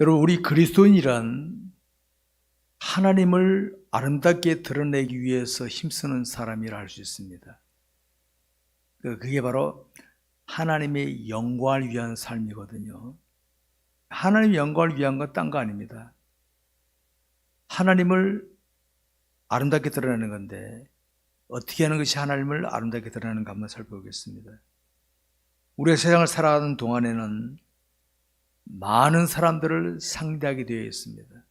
여러분, 우리 그리스도인이란 하나님을 아름답게 드러내기 위해서 힘쓰는 사람이라 할 수 있습니다. 그- 그게 바로 하나님의 영광을 위한 삶이거든요. 하나님의 영광을 위한 건 딴 거 아닙니다. 하나님을 아름답게 드러내는 건데 어떻게 하는 것이 하나님을 아름답게 드러내는가 한번 살펴보겠습니다. 우리가 세상을 살아가는 동안에는 많은 사람들을 상대하게 되어 있습니다.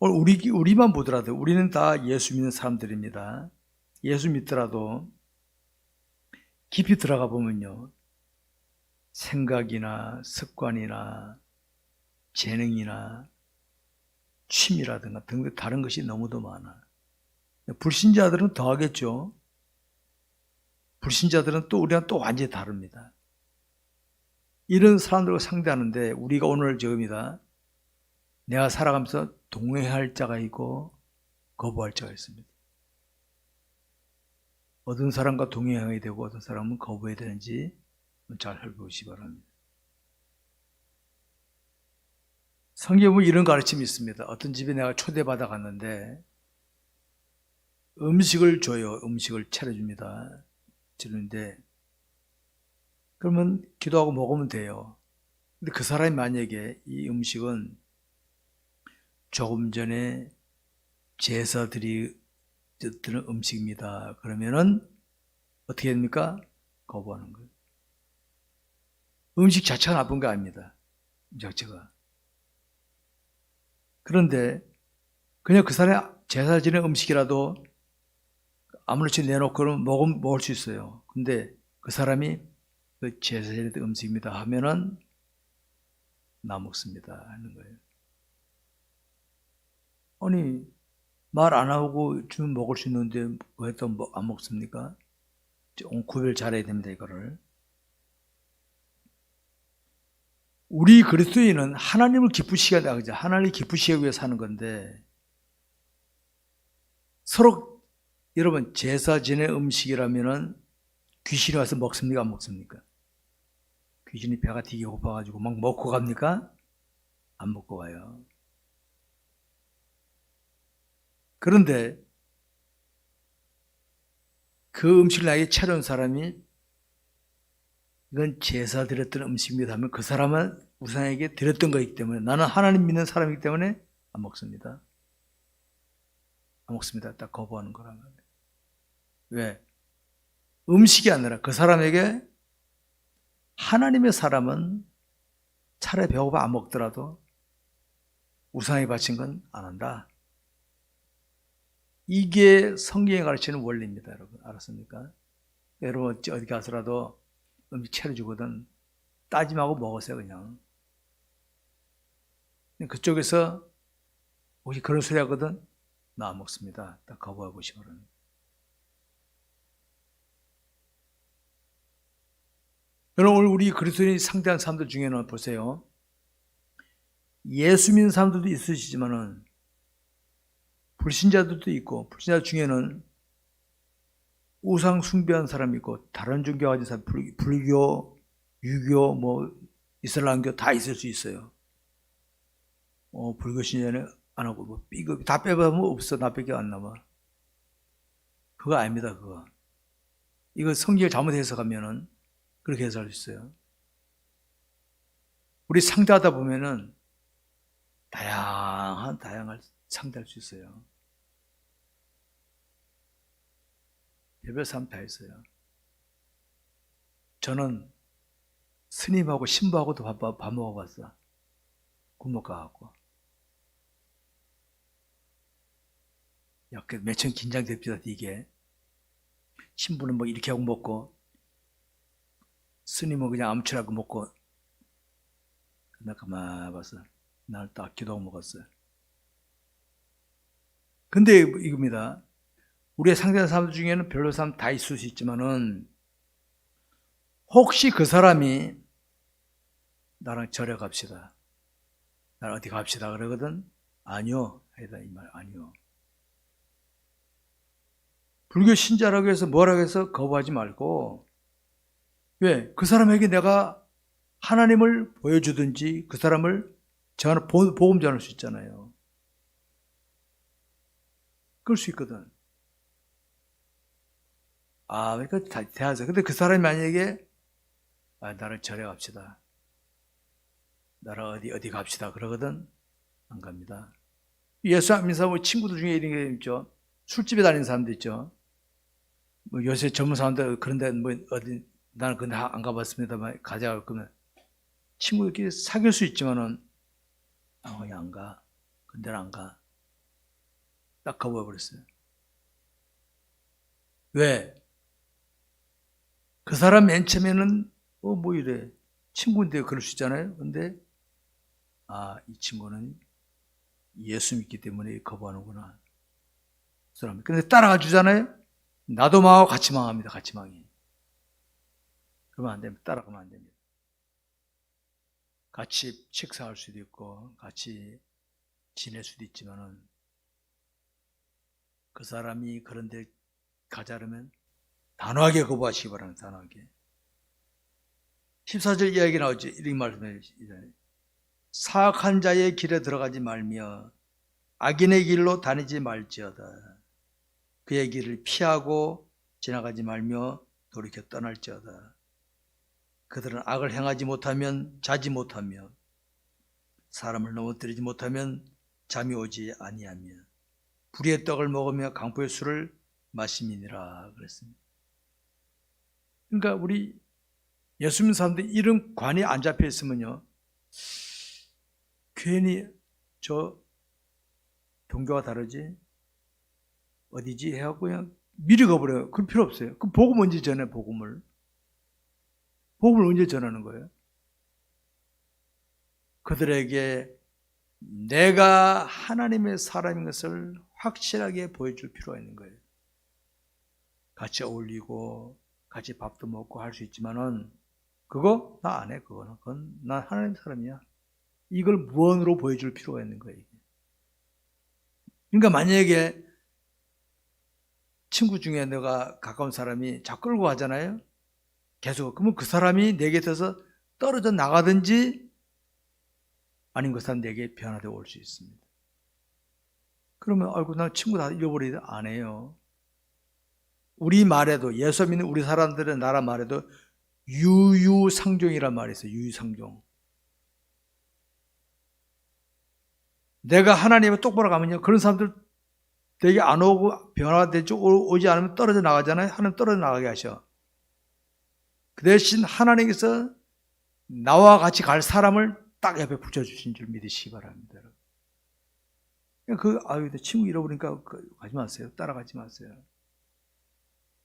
우리, 우리만 보더라도 우리는 다 예수 믿는 사람들입니다. 예수 믿더라도 깊이 들어가 보면요. 생각이나 습관이나 재능이나 취미라든가 등등 다른 것이 너무도 많아. 불신자들은 더 하겠죠. 불신자들은 또 우리랑 또 완전히 다릅니다. 이런 사람들과 상대하는데 우리가 오늘 저입니다. 내가 살아가면서 동행할 자가 있고 거부할 자가 있습니다. 어떤 사람과 동행해야 되고 어떤 사람은 거부해야 되는지 잘 살펴보시기 바랍니다. 보면 이런 가르침이 있습니다. 어떤 집에 내가 초대받아 갔는데 음식을 줘요. 음식을 차려줍니다. 주는데 그러면 기도하고 먹으면 돼요. 근데 그 사람이 만약에 이 음식은 조금 전에 제사들이 드는 음식입니다. 그러면은 어떻게 됩니까? 거부하는 거예요. 음식 자체가 나쁜 거 아닙니다. 자체가. 그런데 그냥 그 사람이 제사 지는 음식이라도 아무렇지 내놓고 그러면 먹, 먹을 수 있어요. 근데 그 사람이 그 제사 지는 음식입니다 하면은 나 먹습니다 하는 거예요. 아니 말 안 하고 주면 먹을 수 있는데 왜또안 먹습니까? 좀 구별 잘해야 됩니다 이거를. 우리 그리스도인은 하나님을 기쁘시게 하자. 하나님을 기쁘시기 위해 사는 건데 서로 여러분 제사 지내 음식이라면은 귀신이 와서 먹습니까 안 먹습니까? 귀신이 배가 되게 고파가지고 막 먹고 갑니까? 안 먹고 가요. 그런데 그 음식을 나에게 차려온 사람이 이건 제사 드렸던 음식입니다 하면 그 사람은 우상에게 드렸던 거이기 때문에 나는 하나님 믿는 사람이기 때문에 안 먹습니다. 안 먹습니다. 딱 거부하는 거란 말이에요. 왜? 음식이 아니라 그 사람에게 하나님의 사람은 차라리 배고파 안 먹더라도 우상에 바친 건 안 한다. 이게 성경에 가르치는 원리입니다, 여러분. 알았습니까? 여러분, 어디 가서라도 음식 차려주거든. 따지 말고 먹으세요, 그냥. 그쪽에서 혹시 그런 소리 하거든? 나 안 먹습니다. 딱 거부해 보시기 바랍니다. 여러분, 오늘 우리 그리스도인이 상대한 사람들 중에는 보세요. 예수 믿는 사람들도 있으시지만은 불신자들도 있고 불신자 중에는 우상 숭배한 사람이 있고 다른 종교 가진 사람 불- 불교, 유교, 뭐 이슬람교 다 있을 수 있어요. 어, 불교 신자는 안 하고 뭐 삐급 다 빼봐면 없어 나밖에 안 남아. 그거 아닙니다 그거. 이거 성경을 잘못 해석하면은 그렇게 해석할 수 있어요. 우리 상대하다 보면은 다양한 다양한 상대할 수 있어요. 별별 사람 다 있어요. 저는 스님하고 신부하고도 밥, 밥, 밥 먹어봤어. 가갖고. 야, 그 긴장됩니다, 이게. 신부는 뭐 이렇게 하고 먹고, 스님은 그냥 아무렇지라고 먹고, 나 가만 봤어. 나를 딱 기도하고 먹었어요. 근데 이겁니다. 우리의 상대하는 사람들 중에는 별로 사람 다 있을 수 있지만은 혹시 그 사람이 나랑 절에 갑시다. 나랑 어디 갑시다 그러거든. 아니요. 해다 이 말 아니요. 불교 신자라고 해서 뭐라고 해서 거부하지 말고 왜? 그 사람에게 내가 하나님을 보여주든지 그 사람을 보- 복음 전할 수 있잖아요. 그럴 수 있거든. 아, 그러니까 다 대하자. 근데 그 사람이 만약에 아, 나를 절에 갑시다. 나를 어디 어디 갑시다. 그러거든 안 갑니다. 예수 안 믿는 사람 친구들 중에 이런 게 있죠. 술집에 다니는 사람도 있죠. 뭐 요새 젊은 사람들 그런데 뭐 어디 나는 근데 하- 안 가봤습니다만 가자 그러면 친구들끼리 사귈 수 있지만은 아, 거기 안 가. 근데는 안 가. 딱 거부해 버렸어요. 왜? 그 사람 맨 처음에는 어 뭐 이래 친구인데 그럴 수 있잖아요. 근데 아 이 친구는 예수 믿기 때문에 거부하는구나. 그 사람. 근데 따라가 주잖아요. 나도 망하고 같이 망합니다. 같이 망해. 그러면 안 됩니다. 따라가면 안 됩니다. 같이 식사할 수도 있고 같이 지낼 수도 있지만은 그 사람이 그런데 가자르면 단호하게 거부하시기 바랍니다. 단호하게. 14절 이야기 나오죠. 이렇게 말씀해 주시잖아요. 사악한 자의 길에 들어가지 말며 악인의 길로 다니지 말지어다. 그의 길을 피하고 지나가지 말며 돌이켜 떠날지어다. 그들은 악을 행하지 못하면 자지 못하며 사람을 넘어뜨리지 못하면 잠이 오지 아니하며 불의의 떡을 먹으며 강포의 술을 마심이니라 그랬습니다. 그러니까 우리 예수 믿는 사람들 이런 관이 안 잡혀 있으면요 괜히 저 종교가 다르지 어디지 해갖고 그냥 미리 가버려요. 그럴 필요 없어요. 그 복음 언제 전해 복음을 복음을 언제 전하는 거예요? 그들에게 내가 하나님의 사람인 것을 확실하게 보여줄 필요가 있는 거예요. 같이 어울리고 같이 밥도 먹고 할 수 있지만은 그거 나 안 해. 그거는 그건 난 하나님 사람이야. 이걸 무언으로 보여줄 필요가 있는 거예요. 그러니까 만약에 친구 중에 내가 가까운 사람이 자꾸 끌고 가잖아요. 계속 그러면 그 사람이 내 곁에서 떨어져 나가든지 아닌 그 사람 내게 변화되어 올 수 있습니다. 그러면 아이고 나 친구 다 잃어버리다 안 해요. 우리 말에도 예수 믿는 우리 사람들의 나라 말에도 유유상종이란 말이 있어요. 유유상종. 내가 하나님의 똑바로 가면요. 그런 사람들 되게 안 오고 변화되지 오- 오지 않으면 떨어져 나가잖아요. 하나님 떨어져 나가게 하셔. 그 대신 하나님께서 나와 같이 갈 사람을 딱 옆에 붙여주신 줄 믿으시기 바랍니다. 그, 아유, 내 친구 잃어버리니까 그, 가지 마세요. 따라가지 마세요.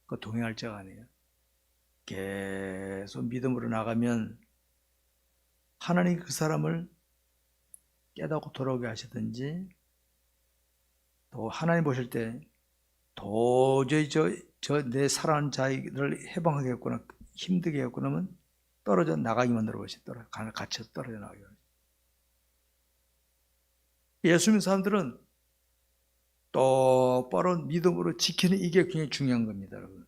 그 동행할 자가 아니에요. 계속 믿음으로 나가면 하나님 그 사람을 깨닫고 돌아오게 하시든지 또 하나님 보실 때 도저히 저, 저 내 사랑하는 자를 해방하겠구나 힘들게 했구나 하면 떨어져 나가게 만들어 보시더라. 같이 떨어져 나가게 예수 믿는 사람들은 똑바로 믿음으로 지키는 이게 굉장히 중요한 겁니다 여러분.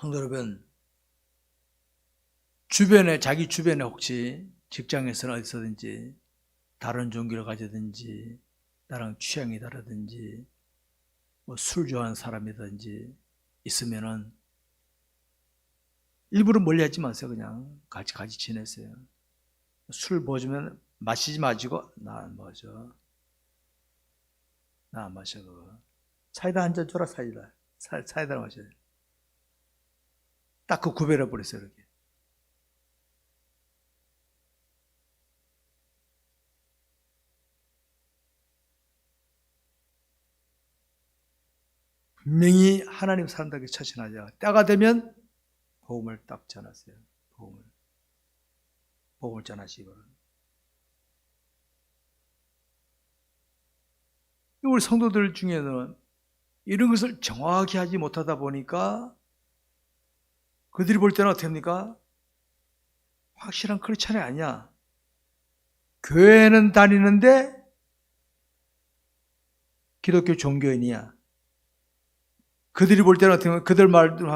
성도 여러분 주변에 자기 주변에 혹시 직장에서는 어디서든지 다른 종교를 가지든지 나랑 취향이 다르든지 뭐 술 좋아하는 사람이든지 있으면은 일부러 멀리 하지 마세요. 그냥 같이 같이 지내세요. 술 먹으면 마시지 마시고 나 안 마셔 나 안 마셔 그거. 사이다 한 잔 줘라 사이다. 사, 사이다 마셔 딱 그 구별해 버렸어요 이렇게 분명히 하나님 사람들에게 처신하자. 때가 되면 복음을 딱 전하세요. 복음을. 복음을 전하시기. 우리 성도들 중에는 이런 것을 정확히 하지 못하다 보니까 그들이 볼 때는 어떻습니까? 확실한 크리스찬이 아니야. 교회는 다니는데 기독교 종교인이야. 그들이 볼 때는 어떻게 그들 말도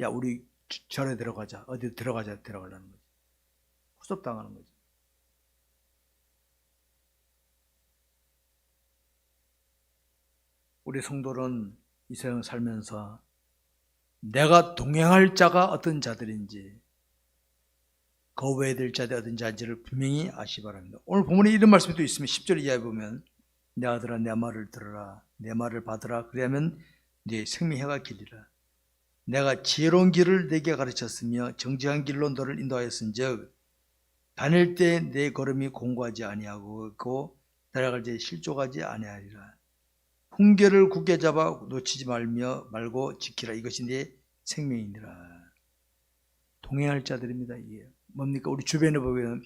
야 우리 저- 절에 들어가자. 어디 들어가자 들어가려는 거지. 후섭당하는 거지. 우리 성도는 이 세상 살면서 내가 동행할 자가 어떤 자들인지 거부해야 될 자들이 어떤 자인지를 분명히 아시 바랍니다. 오늘 본문에 이런 말씀이 또 있으면 10절 이하에 보면 내 아들아 내 말을 들어라 내 말을 받으라. 그리하면 네 생명해가 길이라 내가 지혜로운 길을 내게 가르쳤으며 정직한 길로 너를 인도하였은즉 다닐 때 내 걸음이 공고하지 아니하고 고 날아갈 때 실족하지 아니하리라. 훈계를 굳게 잡아 놓치지 말며 말고 지키라. 이것이 내 생명이니라. 동행할 자들입니다 이게. 뭡니까? 우리 주변에 보면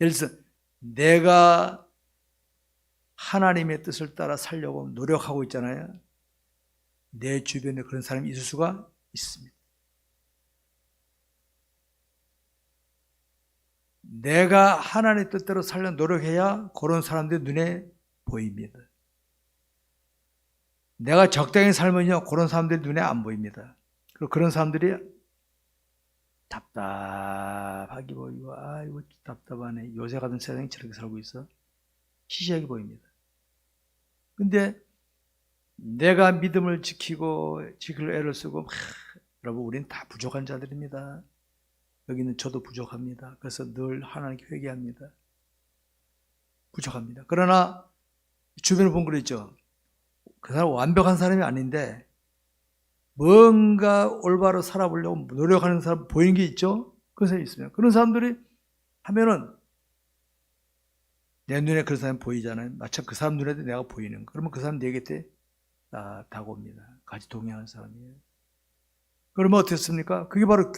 예를 들어서 내가 하나님의 뜻을 따라 살려고 노력하고 있잖아요 내 주변에 그런 사람이 있을 수가 있습니다 내가 하나님의 뜻대로 살려 노력해야 그런 사람들 눈에 보입니다 내가 적당히 살면요, 그런 사람들 눈에 안 보입니다. 그리고 그런 사람들이 답답하게 보이고, 아이고, 답답하네. 요새 같은 세상에 저렇게 살고 있어. 시시하게 보입니다. 근데 내가 믿음을 지키고, 지킬 애를 쓰고, 막, 여러분, 우리는 다 부족한 자들입니다. 여기는 저도 부족합니다. 그래서 늘 하나님께 회개합니다. 부족합니다. 그러나, 주변을 본 그랬죠. 그 사람 완벽한 사람이 아닌데 뭔가 올바로 살아보려고 노력하는 사람 보이는 게 있죠? 그런 사람이 있으면 그런 사람들이 하면은 내 눈에 그런 사람이 보이잖아요. 마침 그 사람 눈에도 내가 보이는 거. 그러면 그 사람 내 곁에 아, 다가옵니다. 같이 동행하는 사람이에요. 그러면 어떻습니까? 그게 바로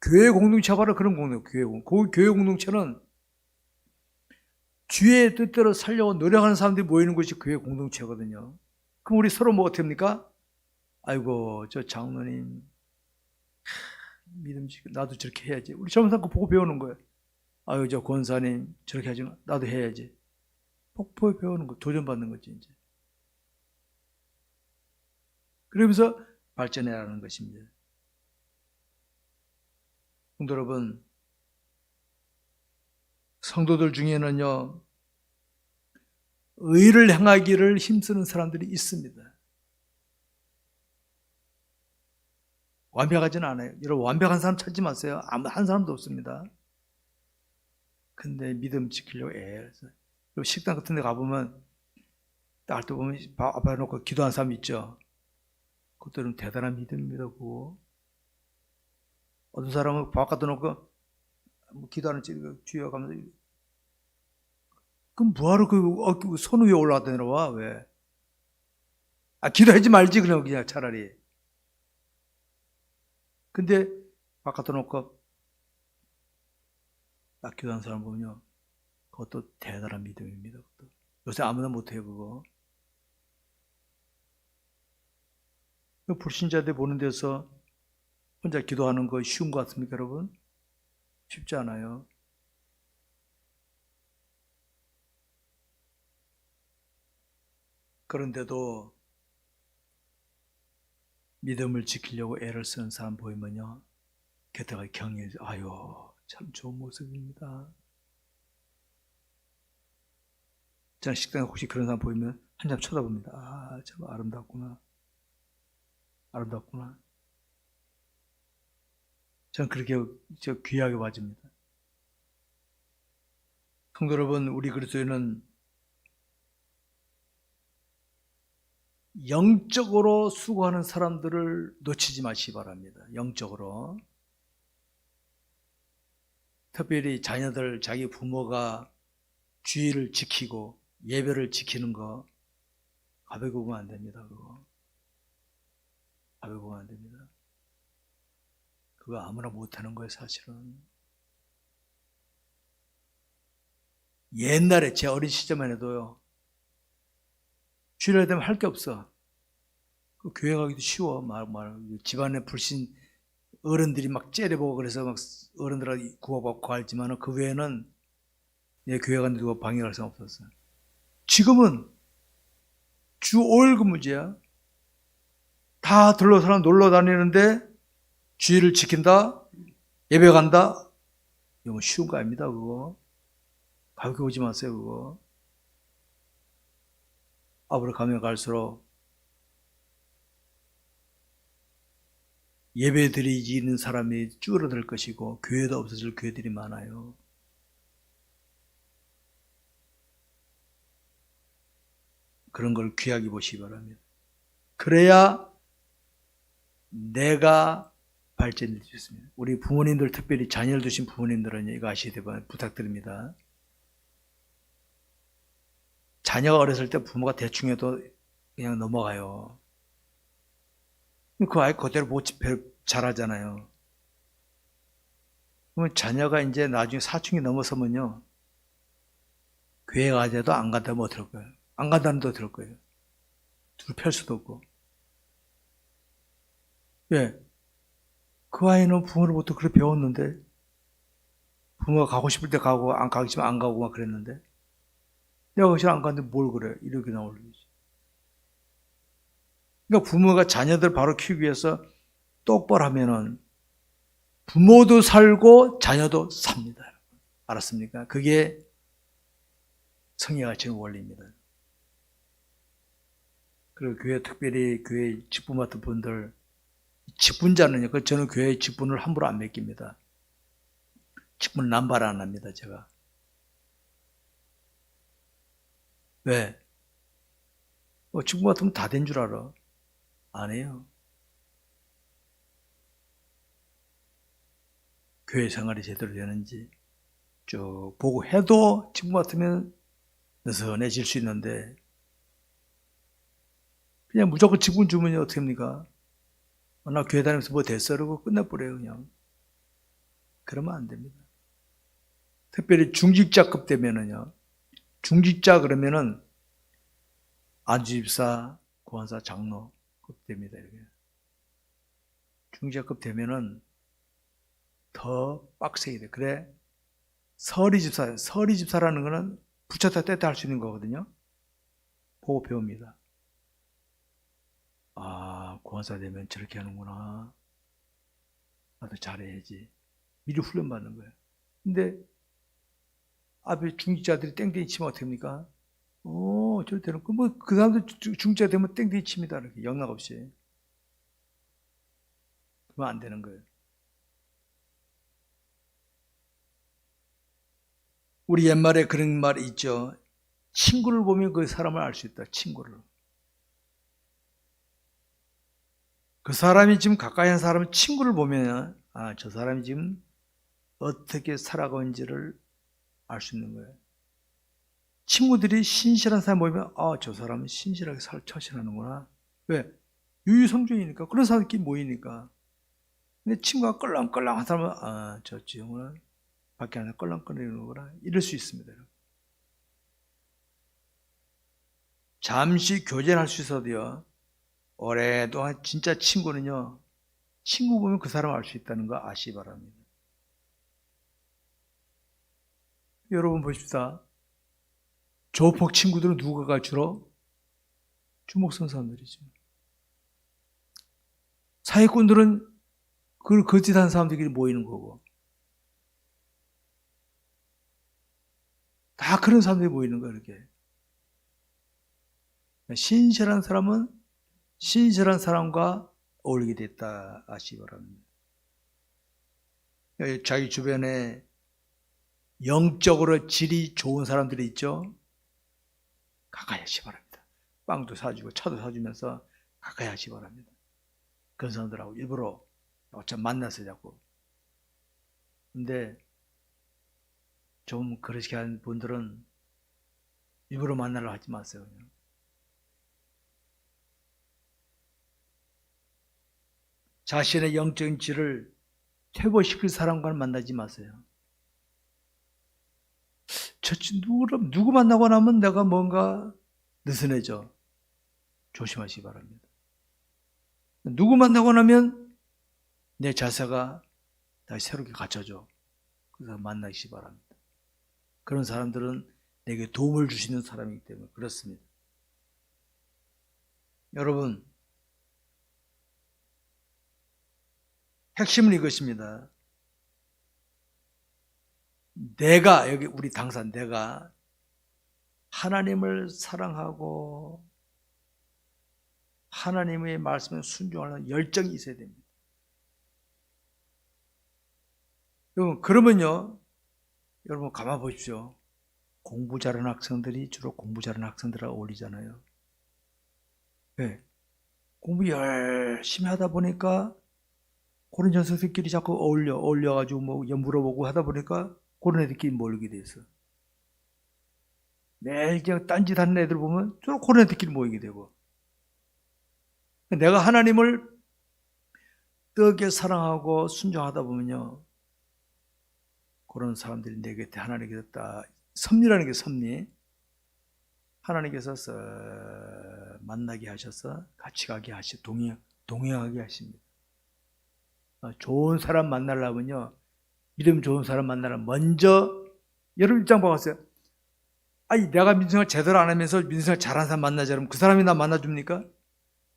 교회 공동체 바로 그런 공동 교회 공그 교회 공동체는 주의 뜻대로 살려고 노력하는 사람들이 모이는 것이 교회 공동체거든요. 그럼 우리 서로 뭐 어떻게 합니까? 아이고, 저 장로님, 믿음 지켜. 나도 저렇게 해야지. 우리 젊은 그 보고 배우는 거예요. 아유, 저 권사님, 저렇게 하지. 나도 해야지. 보고 배우는 거, 도전받는 거지, 이제. 그러면서 발전해라는 것입니다. 성도 여러분, 성도들 중에는요, 의를 행하기를 힘쓰는 사람들이 있습니다. 완벽하지는 않아요. 여러분 완벽한 사람 찾지 마세요. 아무 한 사람도 없습니다. 근데 믿음 지키려고 애해서 식당 같은 데 가보면 딸때 보면 앞에 놓고 기도한 사람 있죠. 그것들은 대단한 믿음입니다. 그거. 어떤 사람은 바깥에 놓고 뭐 기도하는 주여 가면서 그럼 뭐하러 그, 어, 그손 위에 올라갔다 내려와, 왜? 아, 기도하지 말지, 그냥, 그냥 차라리. 근데, 바깥에 놓고, 딱 기도하는 사람 보면요. 그것도 대단한 믿음입니다. 그것도. 요새 아무나 못해요, 그거. 불신자들 보는 데서 혼자 기도하는 거 쉬운 것 같습니까, 여러분? 쉽지 않아요. 그런데도 믿음을 지키려고 애를 쓰는 사람 보이면요. 곁에가 경외, 아유, 참 좋은 모습입니다. 저는 식당에 혹시 그런 사람 보이면 한참 쳐다봅니다. 아, 참 아름답구나. 아름답구나. 저는 그렇게 저 귀하게 봐줍니다. 성도 여러분, 우리 그리스도인은 영적으로 수고하는 사람들을 놓치지 마시기 바랍니다. 영적으로. 특별히 자녀들, 자기 부모가 주의를 지키고 예배를 지키는 거 가볍게 보면 안 됩니다. 그거. 보면 안 됩니다. 그거 아무나 못하는 거예요, 사실은. 옛날에 제 어린 시절만 해도요, 주일날 되면 할 게 없어. 그 교회 가기도 쉬워. 말, 말. 집안에 불신 어른들이 막 째려보고 그래서 막 어른들한테 구호받고 할지만 그 외에는 내 교회 가는 누가 방해할 수 없었어. 지금은 주 5일 근무제야. 다 사람 놀러 다니는데 주의를 지킨다, 예배 간다, 이거 뭐 쉬운 거 아닙니다, 그거. 가볍게 보지 마세요, 그거. 앞으로 가면 갈수록 예배 드리지는 사람이 줄어들 것이고, 교회도 없어질 교회들이 많아요. 그런 걸 귀하게 보시기 바랍니다. 그래야 내가 발전될 수 있습니다. 우리 부모님들 특별히 자녀를 두신 부모님들은 이거 때문에 부탁드립니다. 자녀가 어렸을 때 부모가 대충 해도 그냥 넘어가요. 그 아이 그대로 못 잘하잖아요. 그러면 자녀가 이제 나중에 사춘기 넘어서면요. 교회 가자도 안 간다면 어떨 거예요? 안 간다는 도 들을 거예요. 둘 펼 수도 없고. 예. 그 아이는 부모로부터 그렇게 배웠는데, 부모가 가고 싶을 때 가고, 안 가고 싶으면 안 가고 막 그랬는데, 내가 거기 안 갔는데 뭘 그래? 이렇게 나오는 거지. 그러니까 부모가 자녀들 바로 키우기 위해서 똑바로 하면은, 부모도 살고 자녀도 삽니다. 알았습니까? 그게 성의가 지금 원리입니다. 그리고 교회 특별히 교회 직분 맡은 분들 직분자는요. 그 저는 교회 직분을 함부로 안 맡깁니다. 직분 남발 안 합니다. 제가 왜? 어, 직분 맡으면 다 된 줄 알아? 안 해요. 교회 생활이 제대로 되는지 쭉 보고 해도 직분 맡으면 느슨해질 수 있는데 그냥 무조건 직분 주면 어떻게 합니까? 어, 나 교회 다니면서 뭐 됐어? 그러고 끝내버려요, 그냥. 그러면 안 됩니다. 특별히 중직자급 되면은요, 중직자 그러면은 안주집사, 구한사, 장로급 됩니다, 이렇게. 중직자급 되면은 더 빡세게 돼. 그래, 서리집사, 서리집사라는 거는 붙였다 뗐다 할 수 있는 거거든요. 보고 배웁니다. 아, 구원사 되면 저렇게 하는구나. 나도 잘해야지. 미리 훈련받는 거예요. 근데 앞에 중직자들이 땡땡이 치면 어떡합니까? 오, 저럴 때는, 뭐, 그 사람들 중직자 되면 땡땡이 칩니다. 이렇게 영락 없이. 그러면 안 되는 거예요. 우리 옛말에 그런 말이 있죠. 친구를 보면 그 사람을 알 수 있다. 친구를. 그 사람이 지금 가까이 한 사람의 친구를 보면 아, 저 사람이 지금 어떻게 살아가는지를 알 수 있는 거예요. 친구들이 신실한 사람 보면 아, 저 사람은 신실하게 살 처신하는구나. 왜? 유유성종이니까 그런 사람끼리 모이니까. 근데 친구가 껄렁껄렁한 사람은 아, 저 지형은 밖에 안에 껄렁거리는구나. 이럴 수 있습니다. 잠시 교제를 할 수 있어도요. 오랫동안 진짜 친구는요, 친구 보면 그 사람 알 수 있다는 거 아시기 바랍니다. 여러분 보십시다. 조폭 친구들은 누가가 주로? 주목 선 사람들이죠. 사회꾼들은 그걸 거짓한 사람들끼리 모이는 거고. 다 그런 사람들이 모이는 거예요, 이렇게. 신실한 사람은 신실한 사람과 어울리게 됐다 아시기 바랍니다. 자기 주변에 영적으로 질이 좋은 사람들이 있죠. 가까이 하시 기 바랍니다. 빵도 사주고 차도 사주면서 가까이 하시 기 바랍니다. 그런 사람들하고 일부러 어쩜 만나서 자꾸. 근데 좀 그렇게 한 분들은 일부러 만나려 하지 마세요. 그냥. 자신의 영적인 질을 퇴보시킬 사람과는 만나지 마세요. 저 누구, 누구 만나고 나면 내가 뭔가 느슨해져. 조심하시기 바랍니다. 누구 만나고 나면 내 자세가 다시 새롭게 갖춰져. 그래서 만나시 바랍니다. 그런 사람들은 내게 도움을 주시는 사람이기 때문에 그렇습니다. 여러분, 핵심은 이것입니다. 내가 여기 우리 당사 내가 하나님을 사랑하고 하나님의 말씀에 순종하는 열정이 있어야 됩니다. 여러분 그러면요, 여러분 가만 보십시오. 공부 잘하는 학생들이 주로 공부 잘하는 학생들하고 어울리잖아요. 네. 공부 열심히 하다 보니까 그런 녀석들끼리 자꾸 어울려 어울려가지고 뭐 물어보고 하다 보니까 그런 애들끼리 모이게 돼서. 매일 그냥 딴짓 하는 애들 보면 주로 그런 애들끼리 모이게 되고. 내가 하나님을 뜨겁게 사랑하고 순종하다 보면요. 그런 사람들이 내 곁에 하나님께서 딱 섭리라는 게 섭리. 하나님께서 쓱 만나게 하셔서 같이 가게 하시 동행 동행하게 하십니다. 어, 좋은 사람 만나려면요 믿음 좋은 사람 만나려면 먼저 여러분 입장 봐보세요. 아니 내가 민생을 제대로 안 하면서 민생을 잘하는 사람 만나자 그러면 그 사람이 나 만나줍니까?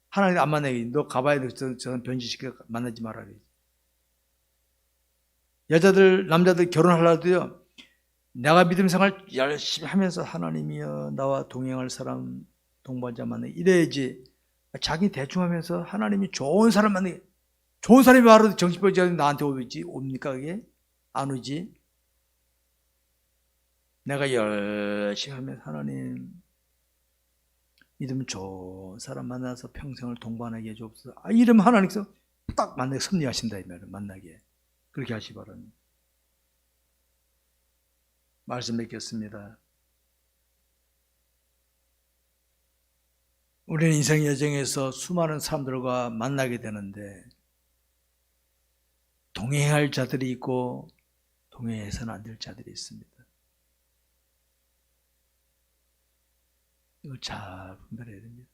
하나님 안 만나게 너 가봐야 돼. 저, 저 변질시켜 만나지 말아야 돼. 여자들 남자들 결혼하려도요 내가 믿음 생활 열심히 하면서 하나님이여 나와 동행할 사람 동반자 만나 이래야지 자기 대충 하면서 하나님이 좋은 사람 만나게 좋은 사람이 바로 정신병자 나한테 오지? 옵니까 그게? 안 오지? 내가 열심히 하면 하나님 믿음 좋은 사람 만나서 평생을 동반하게 해주옵소서. 아, 이러면 하나님께서 딱 만나게 섭리하신다 이 말은 만나게. 그렇게 하시 바랍니다. 말씀 맺겠습니다. 우리는 인생 여정에서 수많은 사람들과 만나게 되는데 동행할 자들이 있고 동행해서는 안 될 자들이 있습니다. 이거 잘 분별해야 됩니다.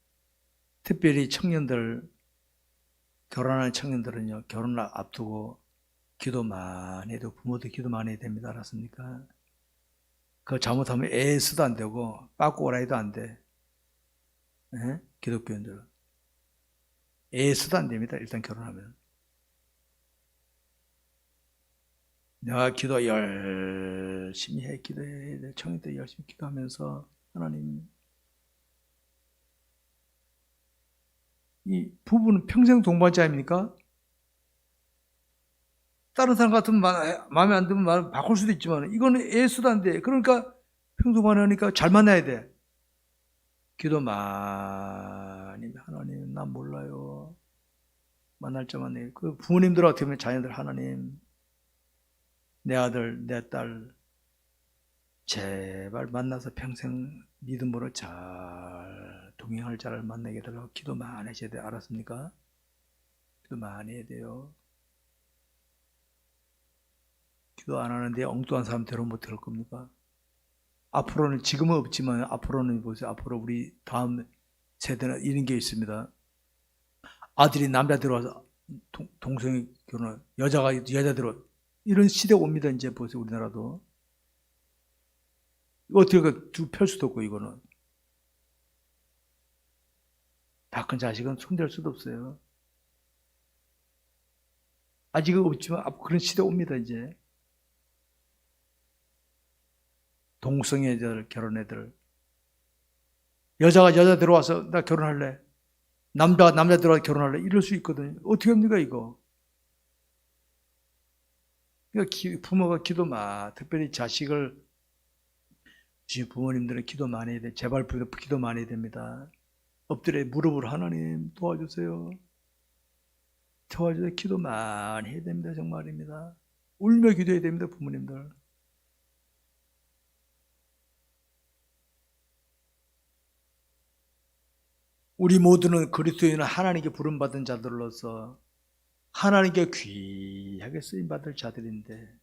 특별히 청년들 결혼하는 청년들은요 결혼을 앞두고 기도 많이 해도 부모도 기도 많이 해야 됩니다. 알았습니까? 그거 잘못하면 애쓰도 안 되고 빠꾸 오라이도 안 돼. 에? 기독교인들은. 애쓰도 안 됩니다. 일단 결혼하면. 내가 기도 열심히 해, 기도해. 내 청일 때 열심히 기도하면서 하나님 이 부부는 평생 동반자입니까? 다른 사람 같으면 마음에 안 들면 말 바꿀 수도 있지만 이거는 돼. 그러니까 평소만 하니까 잘 만나야 돼. 기도 많이 하나님 난 몰라요. 만날 자만 해. 그 부모님들 같으면 자녀들 하나님 내 아들 내 딸 제발 만나서 평생 믿음으로 잘 동행할 자를 만나게 해달라고 기도 많이 하셔야 돼. 알았습니까? 기도 많이 해야 돼요. 기도 안 하는데 엉뚱한 사람 데려 못 들을 겁니까? 앞으로는 지금은 없지만 앞으로는 보세요. 앞으로 우리 다음 세대는 이런 게 있습니다. 아들이 남자 들어와서 동, 동생이 결혼, 여자가 여자 들어 이런 시대가 옵니다. 이제 보세요. 우리나라도 어떻게 두펼 수도 없고 이거는 다 큰 자식은 손댈 수도 없어요. 아직은 없지만 그런 시대 옵니다 이제. 동성애자들 결혼애들 여자가 여자 들어와서 나 결혼할래 남자가 남자 들어와서 결혼할래 이럴 수 있거든요 어떻게 합니까 이거 그러니까 부모가 기도 마 특별히 자식을 부모님들은 기도 많이 해야 돼. 제발 기도 많이 해야 됩니다. 엎드려 무릎을 하나님 도와주세요. 도와주세요. 기도 많이 해야 됩니다. 정말입니다. 울며 기도해야 됩니다 부모님들. 우리 모두는 그리스도인은 하나님께 부름받은 자들로서 하나님께 귀하게 쓰임받을 자들인데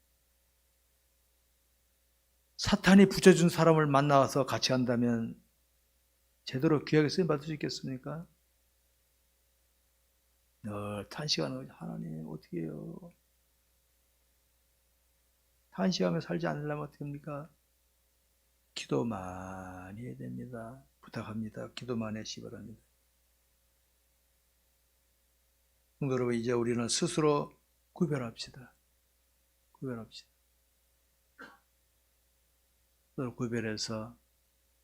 사탄이 붙여준 사람을 만나서 같이 한다면 제대로 귀하게 쓰임받을 수 있겠습니까? 늘 탄식하는 거죠. 하나님 어떻게 해요? 탄식하며 살지 않으려면 어떻게 합니까? 기도 많이 해야 됩니다. 부탁합니다. 기도만 해시 바랍니다. 성도 여러분, 이제 우리는 스스로 구별합시다. 구별합시다. 구별해서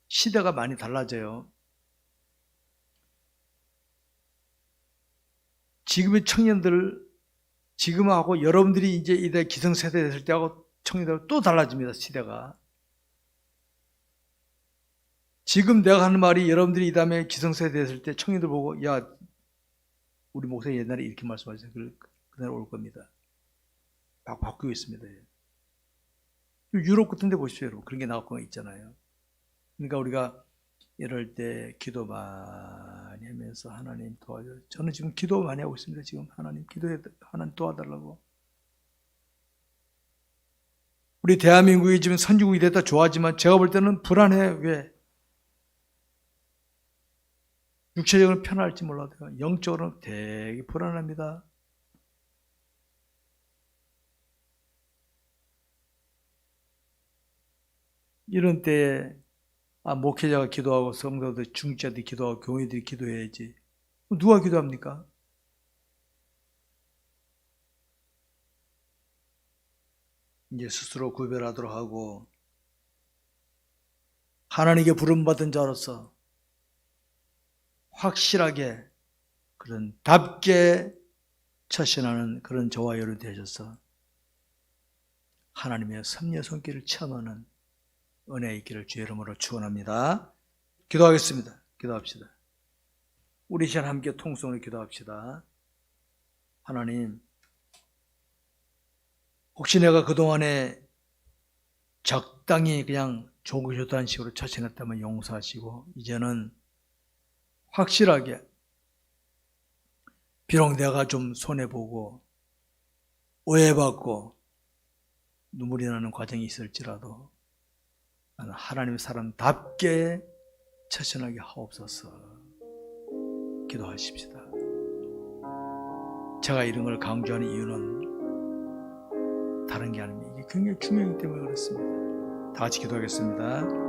시대가 많이 달라져요. 지금의 청년들 지금하고 여러분들이 이제 이대 기성세대 됐을 때하고 청년들 또 달라집니다. 시대가. 지금 내가 하는 말이 여러분들이 이 다음에 기성세대 됐을 때 청년들 보고 야 우리 목사님 옛날에 이렇게 말씀하셨어요. 그, 그날 올 겁니다. 막 바뀌고 있습니다. 유럽 같은 데 보십시오. 여러분. 그런 게 나오고 있잖아요. 그러니까 우리가 이럴 때 기도 많이 하면서 하나님 도와줘. 저는 지금 기도 많이 하고 있습니다. 지금 하나님 기도해 하나님 도와달라고. 우리 대한민국이 지금 선진국이 됐다 좋아하지만 제가 볼 때는 불안해. 왜? 육체적으로 편할지 몰라도 영적으로는 되게 불안합니다. 이런 때에 아, 목회자가 기도하고 성도들, 중자들이 기도하고 교회들이 기도해야지. 누가 기도합니까? 이제 스스로 구별하도록 하고 하나님께 부름받은 자로서 확실하게 그런 답게 처신하는 그런 저와 여러분 되셔서 하나님의 섭리의 손길을 체험하는 은혜 있기를 주의 이름으로 축원합니다. 기도하겠습니다. 기도합시다. 우리 시간 함께 통성으로 기도합시다. 하나님, 혹시 내가 그동안에 적당히 그냥 좋다는 식으로 처신했다면 용서하시고 이제는 확실하게 비록 내가 좀 손해보고 오해받고 눈물이 나는 과정이 있을지라도 나는 하나님의 사람답게 처신하게 하옵소서 기도하십시다. 제가 이런 걸 강조하는 이유는 다른 게 아닙니다. 이게 굉장히 중요하기 때문에 그렇습니다. 다 같이 기도하겠습니다.